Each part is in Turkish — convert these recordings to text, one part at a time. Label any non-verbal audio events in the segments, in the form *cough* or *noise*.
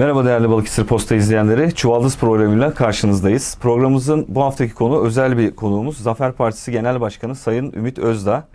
Merhaba değerli Balıkesir Posta izleyenleri. Çuvaldız programıyla karşınızdayız. Programımızın bu haftaki konu özel bir konuğumuz. Zafer Partisi Genel Başkanı Sayın Ümit Özdağ.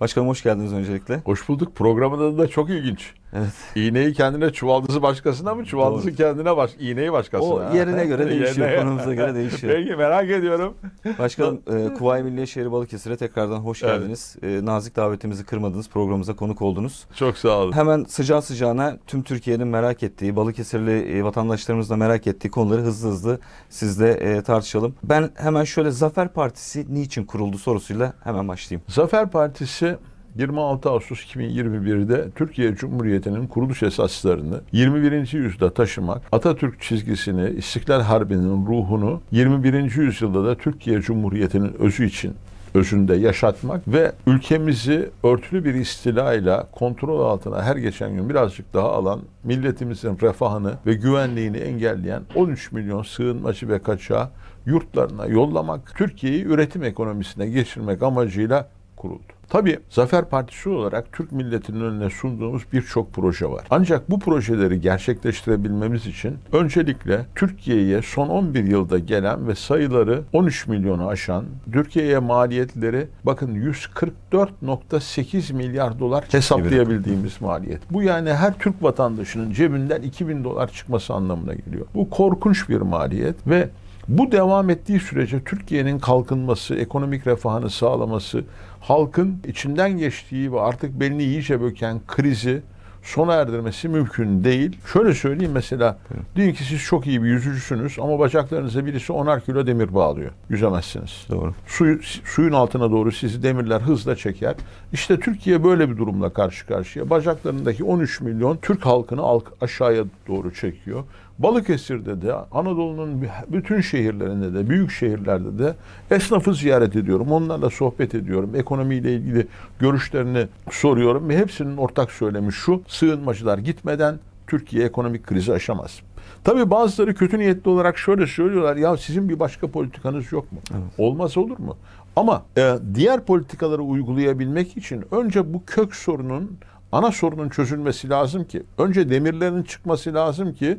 Başkanım hoş geldiniz öncelikle. Hoş bulduk. Programın adı da çok ilginç. Evet. İğneyi kendine, çuvaldızı başkasına mı? Çuvaldızı Doğru. kendine, baş, iğneyi başkasına. O yerine göre *laughs* değişiyor, Yerine- konumuza göre değişiyor. Peki merak ediyorum. Başkanım e, Kuvayi Milliye Şehri Balıkesir'e tekrardan hoş Evet. geldiniz. E, nazik davetimizi kırmadınız, programımıza konuk oldunuz. Çok sağ olun. Hemen sıcağı sıcağına tüm Türkiye'nin merak ettiği, Balıkesirli e, vatandaşlarımız da merak ettiği konuları hızlı hızlı sizle e, tartışalım. Ben hemen şöyle Zafer Partisi niçin kuruldu sorusuyla hemen başlayayım. Zafer Partisi 26 Ağustos 2021'de Türkiye Cumhuriyeti'nin kuruluş esaslarını 21. yüzyılda taşımak, Atatürk çizgisini, İstiklal Harbi'nin ruhunu 21. yüzyılda da Türkiye Cumhuriyeti'nin özü için özünde yaşatmak ve ülkemizi örtülü bir istilayla kontrol altına her geçen gün birazcık daha alan milletimizin refahını ve güvenliğini engelleyen 13 milyon sığınmacı ve kaçağı yurtlarına yollamak, Türkiye'yi üretim ekonomisine geçirmek amacıyla kuruldu. Tabii Zafer Partisi olarak Türk milletinin önüne sunduğumuz birçok proje var. Ancak bu projeleri gerçekleştirebilmemiz için öncelikle Türkiye'ye son 11 yılda gelen ve sayıları 13 milyonu aşan Türkiye'ye maliyetleri bakın 144.8 milyar dolar hesaplayabildiğimiz maliyet. Bu yani her Türk vatandaşının cebinden 2000 dolar çıkması anlamına geliyor. Bu korkunç bir maliyet ve bu devam ettiği sürece Türkiye'nin kalkınması, ekonomik refahını sağlaması, halkın içinden geçtiği ve artık belini iyice böken krizi sona erdirmesi mümkün değil. Şöyle söyleyeyim mesela, diyelim ki siz çok iyi bir yüzücüsünüz ama bacaklarınıza birisi 10'ar kilo demir bağlıyor. Yüzemezsiniz. Doğru. Suyu, suyun altına doğru sizi demirler hızla çeker. İşte Türkiye böyle bir durumla karşı karşıya. Bacaklarındaki 13 milyon Türk halkını halk aşağıya doğru çekiyor. Balıkesir'de de Anadolu'nun bütün şehirlerinde de büyük şehirlerde de esnafı ziyaret ediyorum. Onlarla sohbet ediyorum. Ekonomiyle ilgili görüşlerini soruyorum ve hepsinin ortak söylemi şu. Sığınmacılar gitmeden Türkiye ekonomik krizi aşamaz. Tabii bazıları kötü niyetli olarak şöyle söylüyorlar. Ya sizin bir başka politikanız yok mu? Olmaz olur mu? Ama e, diğer politikaları uygulayabilmek için önce bu kök sorunun, ana sorunun çözülmesi lazım ki, önce demirlerin çıkması lazım ki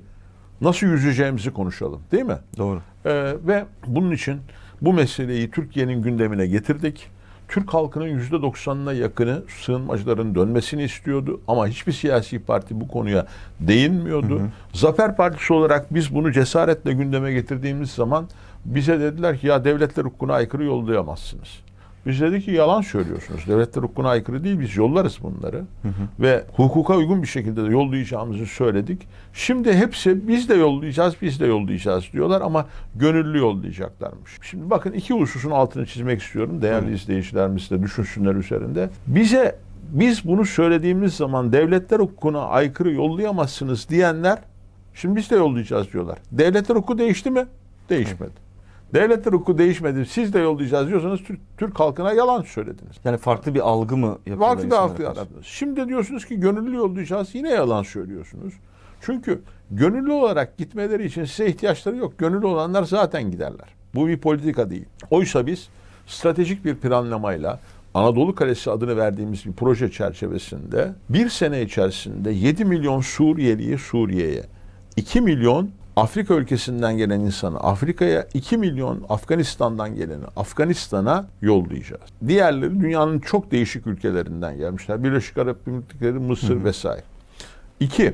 nasıl yüzeceğimizi konuşalım. Değil mi? Doğru. Ee, ve bunun için bu meseleyi Türkiye'nin gündemine getirdik. Türk halkının %90'ına yakını sığınmacıların dönmesini istiyordu ama hiçbir siyasi parti bu konuya değinmiyordu. Zafer Partisi olarak biz bunu cesaretle gündeme getirdiğimiz zaman bize dediler ki ya devletler hukukuna aykırı yollayamazsınız. Biz dedik ki yalan söylüyorsunuz. Devletler hukukuna aykırı değil biz yollarız bunları. Ve hukuka uygun bir şekilde de yollayacağımızı söyledik. Şimdi hepsi biz de yollayacağız, biz de yollayacağız diyorlar ama gönüllü yollayacaklarmış. Şimdi bakın iki hususun altını çizmek istiyorum. Değerli izleyicilerimiz de düşünsünler üzerinde. Bize biz bunu söylediğimiz zaman devletler hukukuna aykırı yollayamazsınız diyenler şimdi biz de yollayacağız diyorlar. Devletler hukuku değişti mi? Değişmedi. Devletler hukuku değişmedi. Siz de yollayacağız diyorsanız Türk, Türk halkına yalan söylediniz. Yani farklı bir algı mı yapıyorlar Farklı bir algı karşı? yarattınız. Şimdi diyorsunuz ki gönüllü yollayacağız. Yine yalan söylüyorsunuz. Çünkü gönüllü olarak gitmeleri için size ihtiyaçları yok. Gönüllü olanlar zaten giderler. Bu bir politika değil. Oysa biz stratejik bir planlamayla Anadolu Kalesi adını verdiğimiz bir proje çerçevesinde bir sene içerisinde 7 milyon Suriyeliyi Suriye'ye, 2 milyon Afrika ülkesinden gelen insanı Afrika'ya, 2 milyon Afganistan'dan geleni Afganistan'a yollayacağız. Diğerleri dünyanın çok değişik ülkelerinden gelmişler. Birleşik Arap Emirlikleri, Mısır vesaire. İki,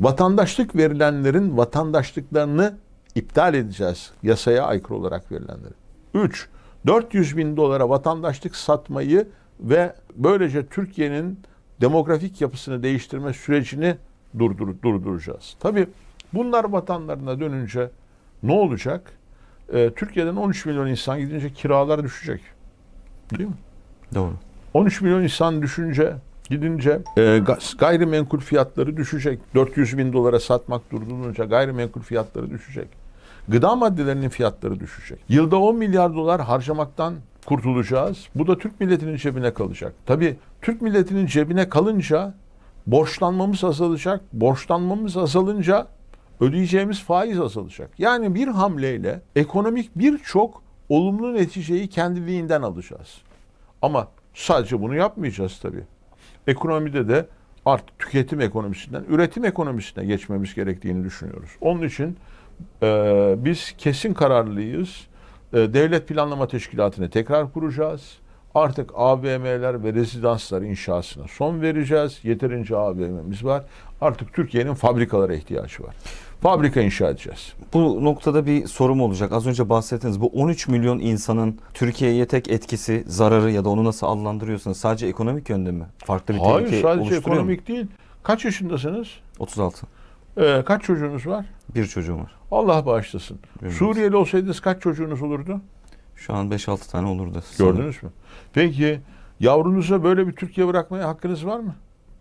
vatandaşlık verilenlerin vatandaşlıklarını iptal edeceğiz. Yasaya aykırı olarak verilenleri. Üç, 400 bin dolara vatandaşlık satmayı ve böylece Türkiye'nin demografik yapısını değiştirme sürecini durdur, durduracağız. Tabii bunlar vatanlarına dönünce ne olacak? Ee, Türkiye'den 13 milyon insan gidince kiralar düşecek. Değil mi? Doğru. 13 milyon insan düşünce gidince e, ga- gayrimenkul fiyatları düşecek. 400 bin dolara satmak durdurulunca gayrimenkul fiyatları düşecek. Gıda maddelerinin fiyatları düşecek. Yılda 10 milyar dolar harcamaktan kurtulacağız. Bu da Türk milletinin cebine kalacak. Tabii Türk milletinin cebine kalınca borçlanmamız azalacak. Borçlanmamız azalınca ödeyeceğimiz faiz azalacak. Yani bir hamleyle ekonomik birçok olumlu neticeyi kendiliğinden alacağız. Ama sadece bunu yapmayacağız tabii. Ekonomide de artık tüketim ekonomisinden üretim ekonomisine geçmemiz gerektiğini düşünüyoruz. Onun için e, biz kesin kararlıyız. E, Devlet Planlama Teşkilatı'nı tekrar kuracağız. Artık AVM'ler ve rezidanslar inşasına son vereceğiz. Yeterince AVM'miz var. Artık Türkiye'nin fabrikalara ihtiyacı var. Fabrika inşa edeceğiz. Bu noktada bir sorum olacak. Az önce bahsettiniz. Bu 13 milyon insanın Türkiye'ye tek etkisi, zararı ya da onu nasıl adlandırıyorsunuz? Sadece ekonomik yönde mi? Farklı bir Hayır tehlike sadece ekonomik değil. Kaç yaşındasınız? mu? 36. Ee, kaç çocuğunuz var? Bir çocuğum var. Allah bağışlasın. Bilmiyorum. Suriyeli olsaydınız kaç çocuğunuz olurdu? Şu an 5-6 tane olurdu. sanırım. Gördünüz mü? Peki yavrunuza böyle bir Türkiye bırakmaya hakkınız var mı?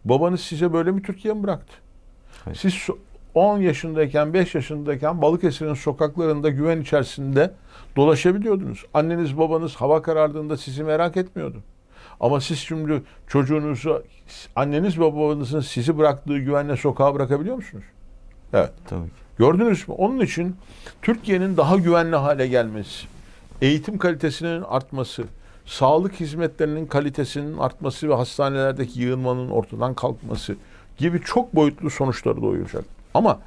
Babanız size böyle bir Türkiye mi bıraktı? Hayır. Siz 10 yaşındayken, 5 yaşındayken Balıkesir'in sokaklarında güven içerisinde dolaşabiliyordunuz. Anneniz babanız hava karardığında sizi merak etmiyordu. Ama siz şimdi çocuğunuzu, anneniz babanızın sizi bıraktığı güvenle sokağa bırakabiliyor musunuz? Evet. Tabii ki. Gördünüz mü? Onun için Türkiye'nin daha güvenli hale gelmesi, eğitim kalitesinin artması, sağlık hizmetlerinin kalitesinin artması ve hastanelerdeki yığılmanın ortadan kalkması gibi çok boyutlu sonuçları doğuracak. Ama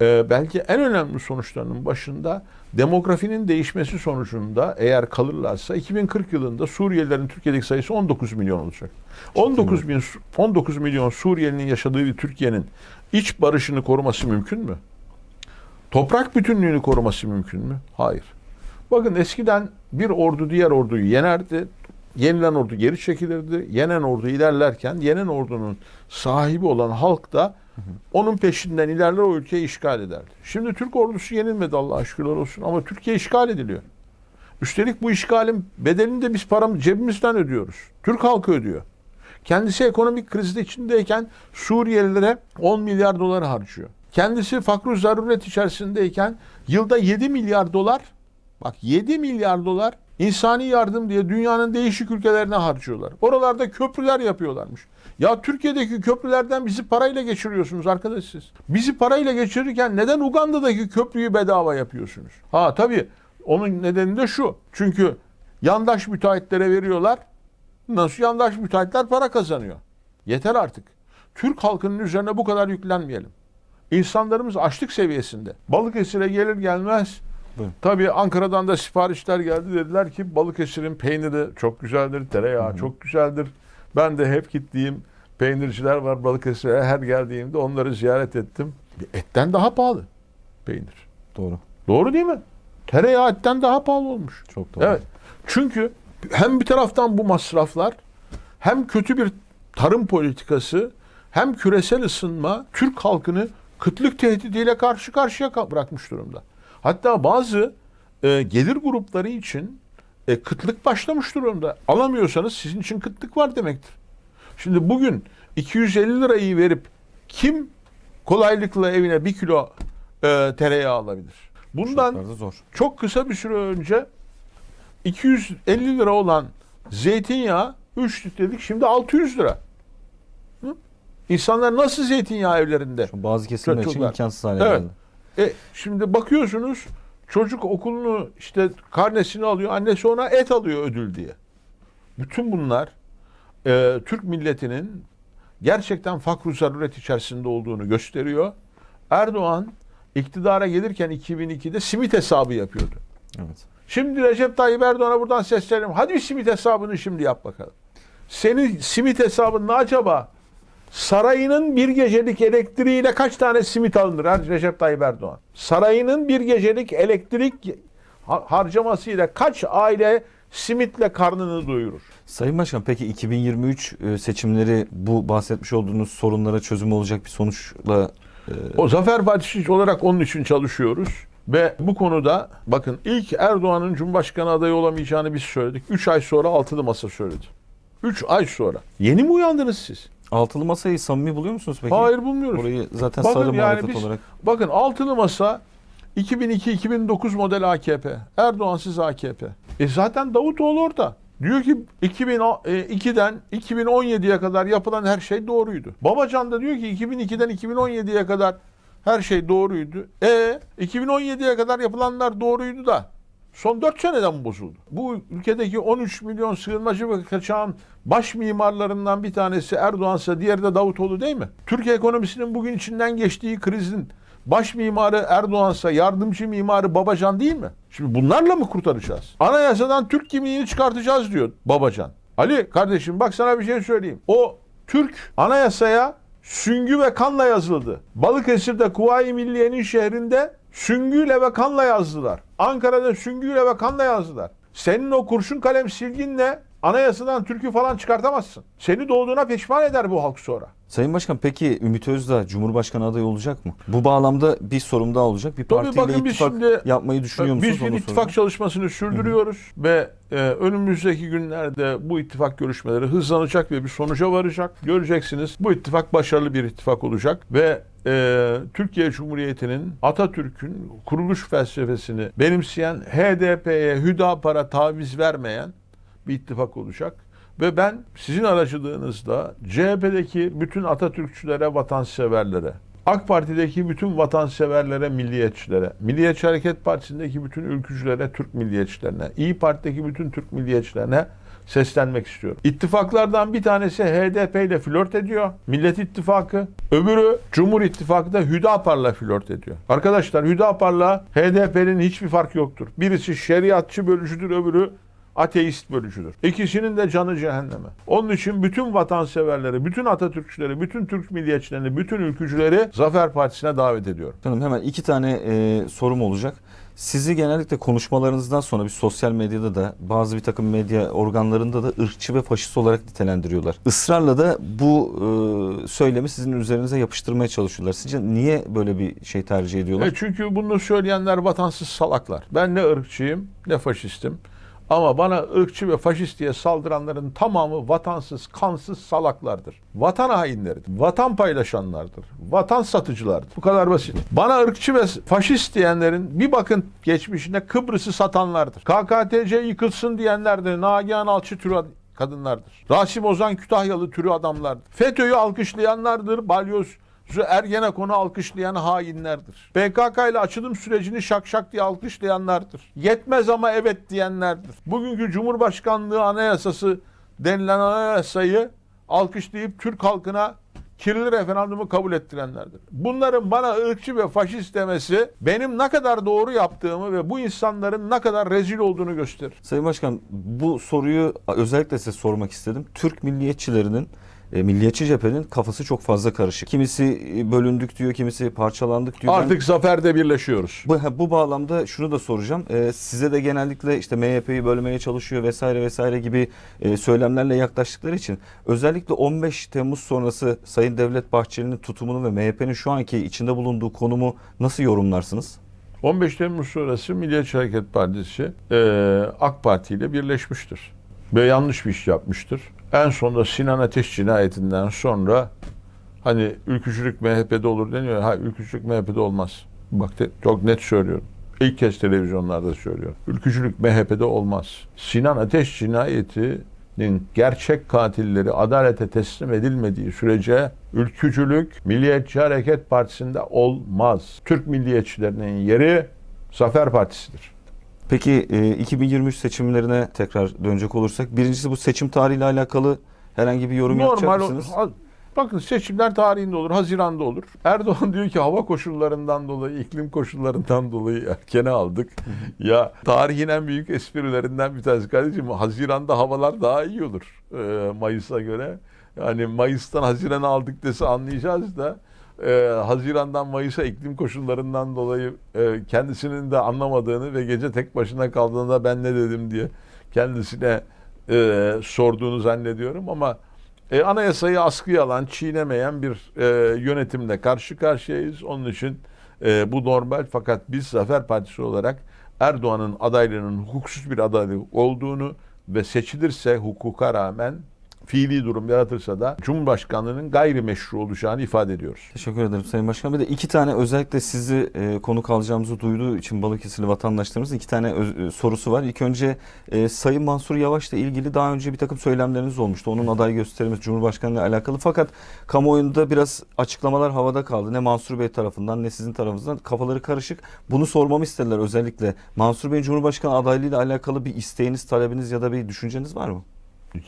e, belki en önemli sonuçlarının başında demografinin değişmesi sonucunda eğer kalırlarsa 2040 yılında Suriyelilerin Türkiye'deki sayısı 19 milyon olacak. 19 bin 19 milyon Suriyelinin yaşadığı bir Türkiye'nin iç barışını koruması mümkün mü? Toprak bütünlüğünü koruması mümkün mü? Hayır. Bakın eskiden bir ordu diğer orduyu yenerdi. Yenilen ordu geri çekilirdi. Yenen ordu ilerlerken yenen ordunun sahibi olan halk da onun peşinden ilerler o ülkeyi işgal ederdi. Şimdi Türk ordusu yenilmedi Allah'a şükürler olsun ama Türkiye işgal ediliyor. Üstelik bu işgalin bedelini de biz param cebimizden ödüyoruz. Türk halkı ödüyor. Kendisi ekonomik krizde içindeyken Suriyelilere 10 milyar dolar harcıyor. Kendisi fakru zaruret içerisindeyken yılda 7 milyar dolar bak 7 milyar dolar insani yardım diye dünyanın değişik ülkelerine harcıyorlar. Oralarda köprüler yapıyorlarmış. Ya Türkiye'deki köprülerden bizi parayla geçiriyorsunuz arkadaş siz. Bizi parayla geçirirken neden Uganda'daki köprüyü bedava yapıyorsunuz? Ha tabii onun nedeni de şu. Çünkü yandaş müteahhitlere veriyorlar. Nasıl yandaş müteahhitler para kazanıyor. Yeter artık. Türk halkının üzerine bu kadar yüklenmeyelim. İnsanlarımız açlık seviyesinde. Balıkesir'e gelir gelmez Buyurun. tabii Ankara'dan da siparişler geldi. Dediler ki Balıkesir'in peyniri çok güzeldir, tereyağı çok güzeldir. Ben de hep gittiğim peynirciler var Balıkesir'e. Her geldiğimde onları ziyaret ettim. Etten daha pahalı peynir. Doğru. Doğru değil mi? Tereyağı etten daha pahalı olmuş. Çok doğru. Evet. Çünkü hem bir taraftan bu masraflar hem kötü bir tarım politikası hem küresel ısınma Türk halkını kıtlık tehdidiyle karşı karşıya ka- bırakmış durumda. Hatta bazı e, gelir grupları için e, kıtlık başlamış durumda. Alamıyorsanız sizin için kıtlık var demektir. Şimdi bugün 250 lirayı verip kim kolaylıkla evine bir kilo e, tereyağı alabilir? Bundan zor. çok kısa bir süre önce 250 lira olan zeytinyağı 3 litrelik şimdi 600 lira. Hı? İnsanlar nasıl zeytinyağı evlerinde? Şu bazı kesimler için imkansız hale Evet. geldi. E şimdi bakıyorsunuz çocuk okulunu işte karnesini alıyor annesi ona et alıyor ödül diye. Bütün bunlar e, Türk milletinin gerçekten fakr zaruret içerisinde olduğunu gösteriyor. Erdoğan iktidara gelirken 2002'de simit hesabı yapıyordu. Evet. Şimdi Recep Tayyip Erdoğan'a buradan sesleniyorum. Hadi bir simit hesabını şimdi yap bakalım. Senin simit hesabında acaba sarayının bir gecelik elektriğiyle kaç tane simit alınır ha Recep Tayyip Erdoğan? Sarayının bir gecelik elektrik ha- harcamasıyla kaç aile simitle karnını doyurur? Sayın Başkan peki 2023 e, seçimleri bu bahsetmiş olduğunuz sorunlara çözüm olacak bir sonuçla e, O Zafer Partisi olarak onun için çalışıyoruz. Ve bu konuda bakın ilk Erdoğan'ın Cumhurbaşkanı adayı olamayacağını biz söyledik. 3 ay sonra altılı masa söyledi. 3 ay sonra. Yeni mi uyandınız siz? Altılı masayı samimi buluyor musunuz peki? Hayır bulmuyoruz. Orayı zaten Bakın sarı yani muhalefet biz- olarak. Bakın altılı masa 2002-2009 model AKP. Erdoğansız AKP. E zaten Davutoğlu orada. Diyor ki 2002'den 2017'ye kadar yapılan her şey doğruydu. Babacan da diyor ki 2002'den 2017'ye kadar her şey doğruydu. E 2017'ye kadar yapılanlar doğruydu da son 4 seneden bozuldu. Bu ülkedeki 13 milyon sığınmacı ve kaçağın baş mimarlarından bir tanesi Erdoğan'sa diğeri de Davutoğlu değil mi? Türkiye ekonomisinin bugün içinden geçtiği krizin baş mimarı Erdoğan'sa yardımcı mimarı Babacan değil mi? Şimdi bunlarla mı kurtaracağız? Anayasadan Türk kimliğini çıkartacağız diyor Babacan. Ali kardeşim bak sana bir şey söyleyeyim. O Türk anayasaya süngü ve kanla yazıldı. Balıkesir'de Kuvayi Milliye'nin şehrinde süngüyle ve kanla yazdılar. Ankara'da süngüyle ve kanla yazdılar. Senin o kurşun kalem silginle anayasadan türkü falan çıkartamazsın. Seni doğduğuna pişman eder bu halk sonra. Sayın Başkan peki Ümit Özdağ Cumhurbaşkanı adayı olacak mı? Bu bağlamda bir sorum daha olacak. Bir Tabii partiyle bakın biz ittifak şimdi- yapmayı düşünüyor musunuz? Biz bir ittifak soracağım. çalışmasını sürdürüyoruz ve e, önümüzdeki günlerde bu ittifak görüşmeleri hızlanacak ve bir sonuca varacak. Göreceksiniz bu ittifak başarılı bir ittifak olacak ve e, Türkiye Cumhuriyeti'nin Atatürk'ün kuruluş felsefesini benimseyen HDP'ye Hüdapar'a taviz vermeyen bir ittifak olacak. Ve ben sizin aracılığınızla CHP'deki bütün Atatürkçülere, vatanseverlere, AK Parti'deki bütün vatanseverlere, milliyetçilere, Milliyetçi Hareket Partisi'ndeki bütün ülkücülere, Türk milliyetçilerine, İyi Parti'deki bütün Türk milliyetçilerine seslenmek istiyorum. İttifaklardan bir tanesi HDP ile flört ediyor. Millet İttifakı. Öbürü Cumhur İttifakı da Hüdapar'la flört ediyor. Arkadaşlar Hüdapar'la HDP'nin hiçbir farkı yoktur. Birisi şeriatçı bölücüdür, öbürü ateist bölücüdür. İkisinin de canı cehenneme. Onun için bütün vatanseverleri, bütün Atatürkçüleri, bütün Türk milliyetçilerini, bütün ülkücüleri Zafer Partisi'ne davet ediyorum. Canım hemen iki tane e, sorum olacak. Sizi genellikle konuşmalarınızdan sonra bir sosyal medyada da bazı bir takım medya organlarında da ırkçı ve faşist olarak nitelendiriyorlar. Israrla da bu e, söylemi sizin üzerinize yapıştırmaya çalışıyorlar. Sizce niye böyle bir şey tercih ediyorlar? E çünkü bunu söyleyenler vatansız salaklar. Ben ne ırkçıyım ne faşistim. Ama bana ırkçı ve faşist diye saldıranların tamamı vatansız, kansız salaklardır. Vatan hainleridir. Vatan paylaşanlardır. Vatan satıcılardır. Bu kadar basit. Bana ırkçı ve faşist diyenlerin bir bakın geçmişine Kıbrıs'ı satanlardır. KKTC yıkılsın diyenler de Nagihan Alçı türü ad- kadınlardır. Rasim Ozan Kütahyalı türü adamlardır. FETÖ'yü alkışlayanlardır. Balyoz Ergenekon'u alkışlayan hainlerdir. PKK ile açılım sürecini şak şak diye alkışlayanlardır. Yetmez ama evet diyenlerdir. Bugünkü Cumhurbaşkanlığı Anayasası denilen anayasayı alkışlayıp Türk halkına kirli referandumu kabul ettirenlerdir. Bunların bana ırkçı ve faşist demesi benim ne kadar doğru yaptığımı ve bu insanların ne kadar rezil olduğunu gösterir. Sayın Başkan bu soruyu özellikle size sormak istedim. Türk milliyetçilerinin e, Milliyetçi cephenin kafası çok fazla karışık. Kimisi e, bölündük diyor, kimisi parçalandık diyor. Ben- Artık zaferde birleşiyoruz. Bu, bu bağlamda şunu da soracağım. Ee, size de genellikle işte MHP'yi bölmeye çalışıyor vesaire vesaire gibi e, söylemlerle yaklaştıkları için özellikle 15 Temmuz sonrası Sayın Devlet Bahçeli'nin tutumunu ve MHP'nin şu anki içinde bulunduğu konumu nasıl yorumlarsınız? 15 Temmuz sonrası Milliyetçi Hareket Partisi e, AK Parti ile birleşmiştir. Ve yanlış bir iş yapmıştır. En sonunda Sinan Ateş cinayetinden sonra hani ülkücülük MHP'de olur deniyor. Ha ülkücülük MHP'de olmaz. Bak çok net söylüyorum. İlk kez televizyonlarda söylüyorum. Ülkücülük MHP'de olmaz. Sinan Ateş cinayetinin gerçek katilleri adalete teslim edilmediği sürece ülkücülük Milliyetçi Hareket Partisi'nde olmaz. Türk milliyetçilerinin yeri Zafer Partisi'dir. Peki e, 2023 seçimlerine tekrar dönecek olursak birincisi bu seçim tarihiyle alakalı herhangi bir yorum yapacak Normal mısınız? ha- Bakın seçimler tarihinde olur, Haziran'da olur. Erdoğan *laughs* diyor ki hava koşullarından dolayı, iklim koşullarından dolayı erkene aldık. ya tarihin en büyük esprilerinden bir tanesi kardeşim. Haziran'da havalar daha iyi olur e, Mayıs'a göre. Yani Mayıs'tan Haziran'a aldık dese anlayacağız da e, Haziran'dan Mayıs'a iklim koşullarından dolayı e, kendisinin de anlamadığını ve gece tek başına kaldığında ben ne dedim diye kendisine e, sorduğunu zannediyorum ama e, anayasayı askıya alan, çiğnemeyen bir e, yönetimle karşı karşıyayız. Onun için e, bu normal fakat biz Zafer Partisi olarak Erdoğan'ın adaylığının hukuksuz bir adaylık olduğunu ve seçilirse hukuka rağmen fiili durum yaratırsa da Cumhurbaşkanlığının gayrimeşru olacağını ifade ediyoruz. Teşekkür ederim Sayın Başkan. Bir de iki tane özellikle sizi e, konuk alacağımızı duyduğu için Balıkesirli vatandaşlarımızın iki tane öz- e, sorusu var. İlk önce e, Sayın Mansur Yavaş'la ilgili daha önce bir takım söylemleriniz olmuştu. Onun aday gösterimiz Cumhurbaşkanı ile alakalı. Fakat kamuoyunda biraz açıklamalar havada kaldı. Ne Mansur Bey tarafından ne sizin tarafınızdan kafaları karışık. Bunu sormamı istediler özellikle. Mansur Bey'in Cumhurbaşkanı adaylığıyla alakalı bir isteğiniz, talebiniz ya da bir düşünceniz var mı?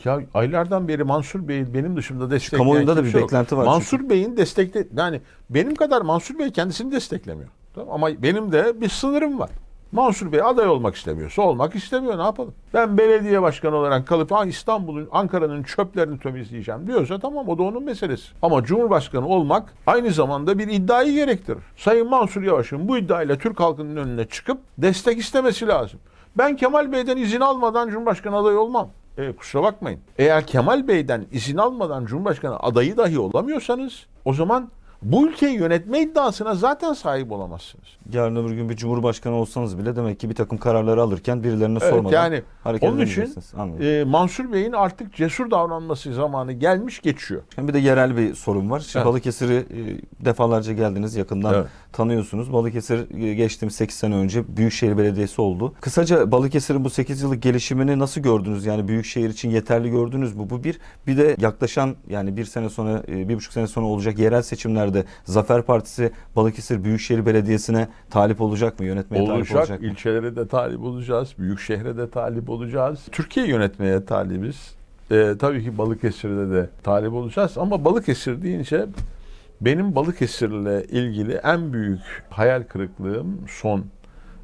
Ya aylardan beri Mansur Bey benim dışımda destekleyen Kamuoyunda da bir kimse yok. beklenti var Mansur Bey'in destekle yani benim kadar Mansur Bey kendisini desteklemiyor. Tamam, Ama benim de bir sınırım var. Mansur Bey aday olmak istemiyorsa olmak istemiyor ne yapalım? Ben belediye başkanı olarak kalıp "Ha, İstanbul'un, Ankara'nın çöplerini temizleyeceğim diyorsa tamam o da onun meselesi. Ama Cumhurbaşkanı olmak aynı zamanda bir iddiayı gerektirir. Sayın Mansur Yavaş'ın bu iddiayla Türk halkının önüne çıkıp destek istemesi lazım. Ben Kemal Bey'den izin almadan Cumhurbaşkanı adayı olmam. E, kusura bakmayın. Eğer Kemal Bey'den izin almadan Cumhurbaşkanı adayı dahi olamıyorsanız o zaman bu ülkeyi yönetme iddiasına zaten sahip olamazsınız. Yarın öbür gün bir cumhurbaşkanı olsanız bile demek ki bir takım kararları alırken birilerine Evet, sormadan yani hareket onun için e, Mansur Bey'in artık cesur davranması zamanı gelmiş geçiyor. Bir de yerel bir sorun var. Şimdi Evet. Balıkesir'i e, defalarca geldiniz, yakından Evet. Tanıyorsunuz. Balıkesir e, geçtiğimiz 8 sene önce Büyükşehir Belediyesi oldu. Kısaca Balıkesir'in bu 8 yıllık gelişimini nasıl gördünüz? Yani Büyükşehir için yeterli gördünüz mü? Bu bir. Bir de yaklaşan yani bir sene sonra, e, bir buçuk sene sonra olacak yerel seçimlerde Zafer Partisi Balıkesir Büyükşehir Belediyesi'ne talip olacak mı? Yönetmeye talip olacak. olacak mı? İlçelere de talip olacağız. Büyük şehre de talip olacağız. Türkiye yönetmeye talibiz. Ee, tabii ki Balıkesir'de de talip olacağız. Ama Balıkesir deyince benim Balıkesir'le ilgili en büyük hayal kırıklığım son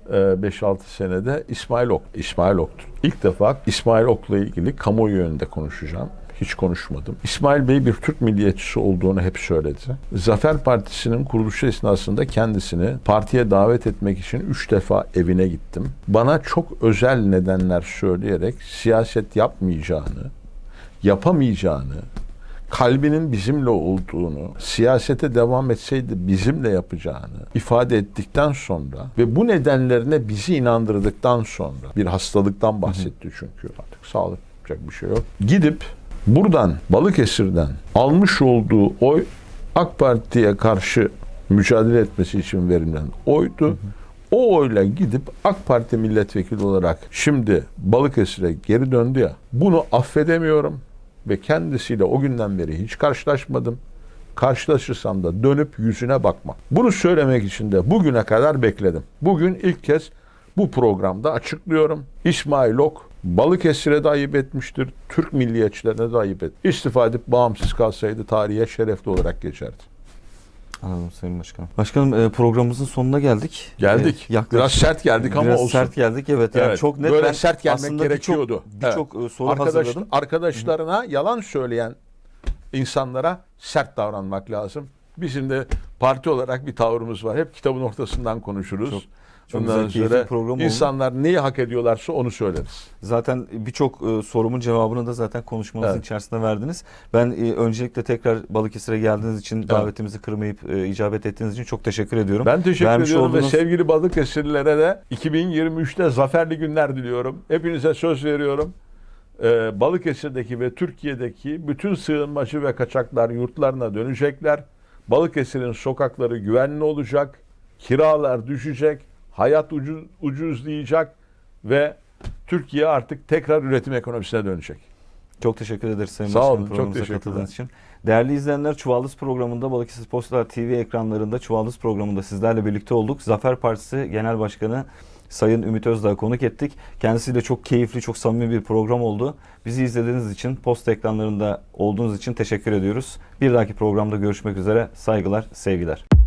e, 5-6 senede İsmail Ok. İsmail Ok'tur. İlk defa İsmail Ok'la ilgili kamuoyu önünde konuşacağım. Hiç konuşmadım. İsmail Bey bir Türk milliyetçisi olduğunu hep söyledi. Zafer Partisi'nin kuruluşu esnasında kendisini partiye davet etmek için üç defa evine gittim. Bana çok özel nedenler söyleyerek siyaset yapmayacağını, yapamayacağını, kalbinin bizimle olduğunu, siyasete devam etseydi bizimle yapacağını ifade ettikten sonra ve bu nedenlerine bizi inandırdıktan sonra bir hastalıktan bahsetti çünkü artık sağlık yapacak bir şey yok. Gidip buradan Balıkesir'den almış olduğu oy AK Parti'ye karşı mücadele etmesi için verilen oydu. O oyla gidip AK Parti milletvekili olarak şimdi Balıkesir'e geri döndü ya. Bunu affedemiyorum ve kendisiyle o günden beri hiç karşılaşmadım. Karşılaşırsam da dönüp yüzüne bakmam. Bunu söylemek için de bugüne kadar bekledim. Bugün ilk kez bu programda açıklıyorum. İsmail Ok Balıkesir'e de ayıp etmiştir. Türk milliyetçilerine de ayıp et. İstifa edip bağımsız kalsaydı tarihe şerefli olarak geçerdi. Anladım Sayın Başkanım. Başkanım e, programımızın sonuna geldik. Geldik. E, yaklaşık- Biraz sert geldik ama Biraz olsun. sert geldik evet. Yani Evet, çok net. böyle Ben sert gelmek aslında gerekiyordu. Birçok birçok, e, soru Arkadaş, hazırladım. arkadaşlarına yalan söyleyen insanlara sert davranmak lazım. Bizim de parti olarak bir tavrımız var. Hep kitabın ortasından konuşuruz. Çok- çok Ondan sonra program oldu. insanlar neyi hak ediyorlarsa onu söyleriz. Zaten birçok e, sorumun cevabını da zaten konuşmanızın Evet. içerisinde verdiniz. Ben e, öncelikle tekrar Balıkesir'e geldiğiniz için davetimizi kırmayıp e, icabet ettiğiniz için çok teşekkür ediyorum. Ben teşekkür Vermiş ediyorum ve olduğunuz- sevgili Balıkesirlilere de 2023'te zaferli günler diliyorum. Hepinize söz veriyorum. Ee, Balıkesir'deki ve Türkiye'deki bütün sığınmacı ve kaçaklar yurtlarına dönecekler. Balıkesir'in sokakları güvenli olacak, kiralar düşecek, hayat ucuz, ucuzlayacak ve Türkiye artık tekrar üretim ekonomisine dönecek. Çok teşekkür ederiz Sayın Sağ Başkanım olun, çok programımıza teşekkürler. katıldığınız için. Değerli izleyenler Çuvaldız programında Balıkesir Postalar TV ekranlarında Çuvaldız programında sizlerle birlikte olduk. Zafer Partisi Genel Başkanı Sayın Ümit Özdağ konuk ettik. Kendisiyle çok keyifli, çok samimi bir program oldu. Bizi izlediğiniz için, posta ekranlarında olduğunuz için teşekkür ediyoruz. Bir dahaki programda görüşmek üzere. Saygılar, sevgiler.